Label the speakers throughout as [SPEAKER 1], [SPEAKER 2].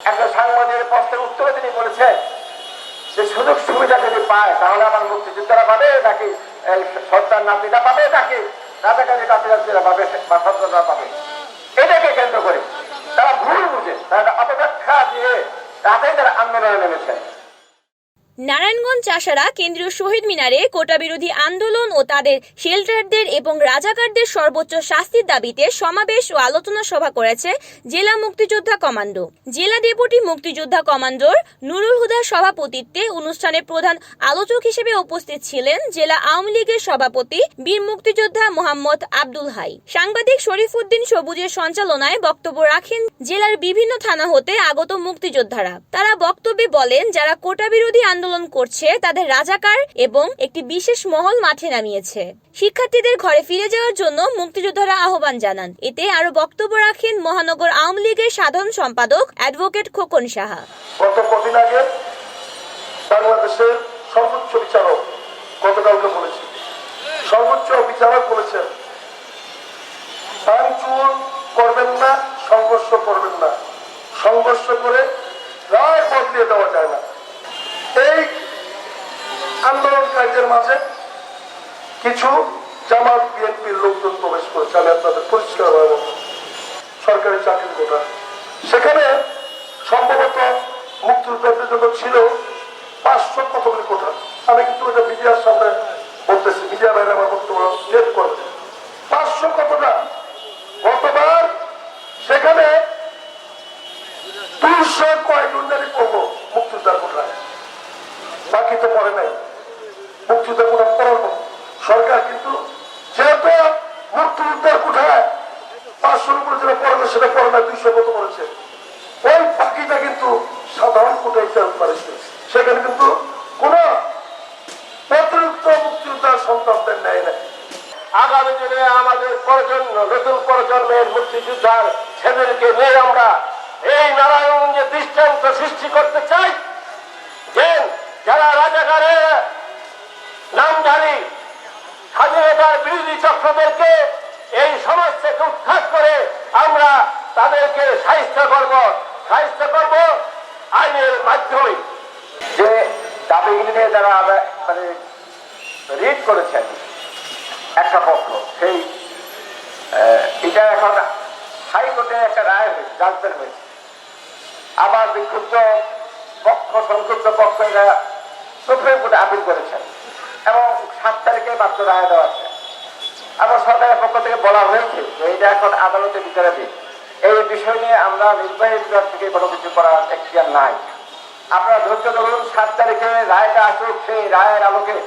[SPEAKER 1] একটা সাংবাদিকের প্রশ্নের উত্তরে তিনি বলেছেন যে সুযোগ সুবিধা যদি পায়, তাহলে আমার মুক্তিযোদ্ধারা পাবে নাকি সরকার নাতিটা পাবে নাকি? রাজাকারী নাতিরা পাবে বা সন্তানরা পাবে এটাকে কেন্দ্র করে তারা ভুল বুঝে তারা অপব্যাখ্যা দিয়ে রাতে তারা আন্দোলনে নেমেছেন
[SPEAKER 2] নারায়ণগঞ্জ চাষারা কেন্দ্রীয় শহীদ মিনারে কোটা বিরোধী আন্দোলন ও তাদের শেল্টারদের এবং রাজাকারদের সর্বোচ্চ শাস্তির দাবিতে সমাবেশ ও আলোচনা সভা করেছে জেলা মুক্তিযোদ্ধা কমান্ডো। জেলা ডেপুটি মুক্তিযোদ্ধা কমান্ডোর নুরুল হুদার সভাপতিত্বে অনুষ্ঠানে প্রধান আলোচক হিসেবে উপস্থিত ছিলেন জেলা আওয়ামী লীগের সভাপতি বীর মুক্তিযোদ্ধা মোহাম্মদ আব্দুল হাই। সাংবাদিক শরীফুদ্দিন সবুজের সঞ্চালনায় বক্তব্য রাখেন জেলার বিভিন্ন থানা হতে আগত মুক্তিযোদ্ধারা। তারা বক্তব্যে বলেন, যারা কোটা বিরোধী আন্দোলন করছে তাদের রাজাকার এবং একটি বিশেষ মহল মাঠে নামিয়েছে। শিক্ষার্থীদের ঘরে ফিরে যাওয়ার জন্য মুক্তিযোদ্ধারা আহ্বান জানান। এতে আরও বক্তব্য রাখেন মহানগর আওয়ামী লীগের সাধারণ সম্পাদক অ্যাডভোকেট খোকন সাহা।
[SPEAKER 3] সর্বোচ্চ বিচারক বলেছেন, ভাঙচুর করবেন না, সংঘর্ষ করবেন না। সংঘর্ষ করে রায় বদলিয়ে দেওয়া যায় না। এই আন্দোলনকারীদের মাঝে কিছু জামাত বিএনপির লোকজন প্রবেশ করেছে। আমি আপনাদের পরিষ্কার সরকারি চাকরির কোটা সেখানে সম্ভবত মুক্তিযোদ্ধাদের জন্য ছিল পাঁচশো কতগুলি কোঠা আমি কিন্তু এটা মিডিয়ার সামনে বলতেছি মিডিয়া বাইরে আমার বক্তব্য টেপ করবে পাঁচশো কতটা গতবার সেখানে দুশো কয়েক উন্নয়নী পড়ব মুক্তিযোদ্ধার কোঠায় বাকি তো পড়ে নাই মুক্তিযোদ্ধার
[SPEAKER 1] আগামী দিনে আমাদের প্রজন্ম প্রজন্মের মুক্তিযোদ্ধার ছেলেদেরকে নিয়ে আমরা এই নারায়ণগঞ্জে দৃষ্টান্ত সৃষ্টি করতে চাই। যে যারা রাজাকারের নামধারী স্বাধীনতার বিরোধী চক্রদেরকে এই সমাজ থেকে উৎখাত করে আমরা তাদেরকে সাহিত্য করব সাহিত্য করব আইনের মাধ্যমে। যে দাবিগুলি নিয়ে যারা মানে রিড করেছেন, একটা পক্ষ সেই এটা এখন হাইকোর্টে একটা রায় হয়েছে জানতেন হয়েছে। আবার বিক্ষুব্ধ পক্ষ, সংক্ষুব্ধ পক্ষ এরা সুপ্রিম কোর্টে আপিল করেছেন। এবং সাত তারিখে মাত্র রায় দেওয়া আছে। আবার সরকারের পক্ষ থেকে বলা হয়েছে যে এটা এখন আদালতে বিচারাধীন। এই বিষয় নিয়ে আমরা নির্বাহী বিভাগ থেকে কোনো কিছু করার এখতিয়ার নাই। আপনারা ধৈর্য ধরুন, সাত তারিখে রায়টা আসুক, সেই রায়ের আলোকে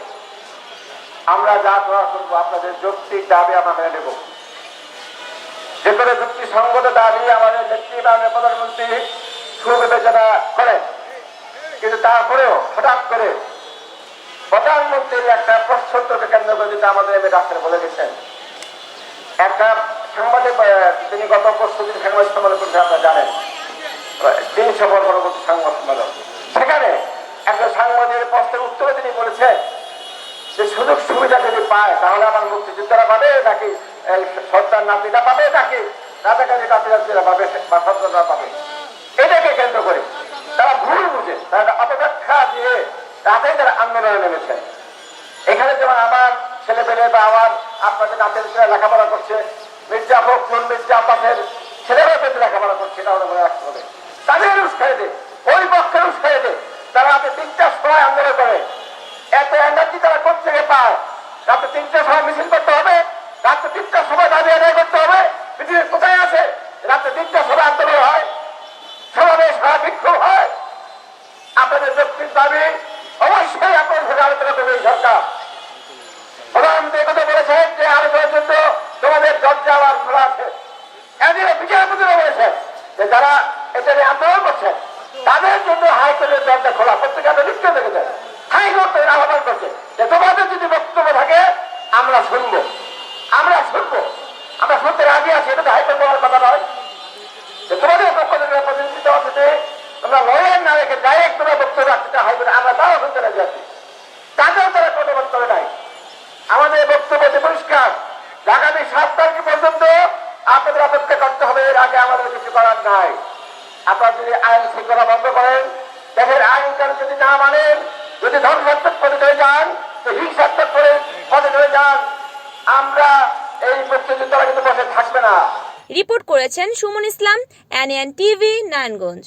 [SPEAKER 1] আমরা যা করা করব, আপনাদের যৌক্তিক দাবি আমরা মেনে নেব। যে করে যুক্তিসঙ্গত দাবি আমাদের নেত্রী মাননীয় প্রধানমন্ত্রী সুবিবেচনা করেন। কিন্তু তারপরেও হঠাৎ করে প্রধানমন্ত্রীর একটা প্রশ্নোত্তরকে কেন্দ্র করে যেটা আমাদের ডাক্তার বলে গেছেন একটা সাংবাদিক তিনি গত দিন সাংবাদিক সম্মেলন করতে আপনারা জানেন। তিন সফর পরবর্তী সংবাদ সম্মেলন। সেখানে একটা সাংবাদিকের প্রশ্নের উত্তরে তিনি বলেছেন যে, সুযোগ সুবিধা যদি পায়, তাহলে আমার মুক্তিযোদ্ধারা পাবে, নাকি এই সর্দার নাতিরা পাবে, নাকি রাজাকারী নাতিরা পাবে, বা সর্দাররা পাবে? এটাকে কেন্দ্র করে তারা ভুল বুঝে, তারা অপব্যাখ্যা দিয়ে রাতেই তারা আন্দোলনে নেমেছেন এখানে যেমন আমার ছেলে পেলে বা আমার আপনাদের নাতের লেখাপড়া করছে মির্জা ফখরুল, মির্জা আব্বাসের ছেলেরা পেতে লেখাপড়া করছে এটা আমাদের মনে রাখতে হবে। তাদের উৎসাহে দে ওই পক্ষের উৎসাহে দে তারা রাতে তিনটার সময় আন্দোলন করে। এত এনার্জি তারা করছে পায়? রাতে তিনটার সময় মিছিল করতে হবে। রাতে তিনটার সময় দাবি আদায় করতে হবে। পৃথিবীর কোথায় আছে? রাতে তিনটার সময় আন্দোলন হয়। সমাবেশ হয়, বিক্ষোভ হয়। আপনাদের যৌক্তিক দাবি অবশ্যই আপনার সরকার প্রধানমন্ত্রী এই কথা বলেছেন যে আলোচনার জন্য তোমাদের দরজা আবার খোলা আছে এদিকে বিচারপতিরা বলেছেন যে যারা এটা নিয়ে আন্দোলন করছেন তাদের জন্য হাইকোর্টের দরজা খোলা পত্রিকাতে লিখতে দেখেছেন হাইকোর্ট আহ্বান করছে যে তোমাদের যদি বক্তব্য থাকে, আমরা শুনব। আমরা শুনব। আমরা শুনতে রাজি আছি, এটা তো হাইকোর্ট বলার কথা নয়। যে তোমাদের পক্ষ থেকে প্রতিনিধিত্ব হচ্ছে তোমরা লয়ার না রেখে ডাইরেক্ট তোমরা বক্তব্য রাখতে হাইকোর্টে আমরা তাও শুনতে রাজি আছি তাতেও তারা কোনো বক্তব্য নাই আমাদের বক্তব্য যে পরিষ্কার যে আগামী সাত তারিখ পর্যন্ত আপনাদের অপেক্ষা করতে হবে এর আগে আমাদের কিছু করার নাই। আপনারা যদি আইন শৃঙ্খলা বন্ধ করেন, দেশের আইন কারণ যদি না মানেন, যদি ধ্বংসাত্মক পথে চলে যান, তো হিংসাত্মক করে পথে চলে যান, আমরা এই মুক্তিযুদ্ধরা কিন্তু বসে থাকবে না।
[SPEAKER 2] রিপোর্ট করেছেন সুমন ইসলাম এনএন টিভি নারায়ণগঞ্জ।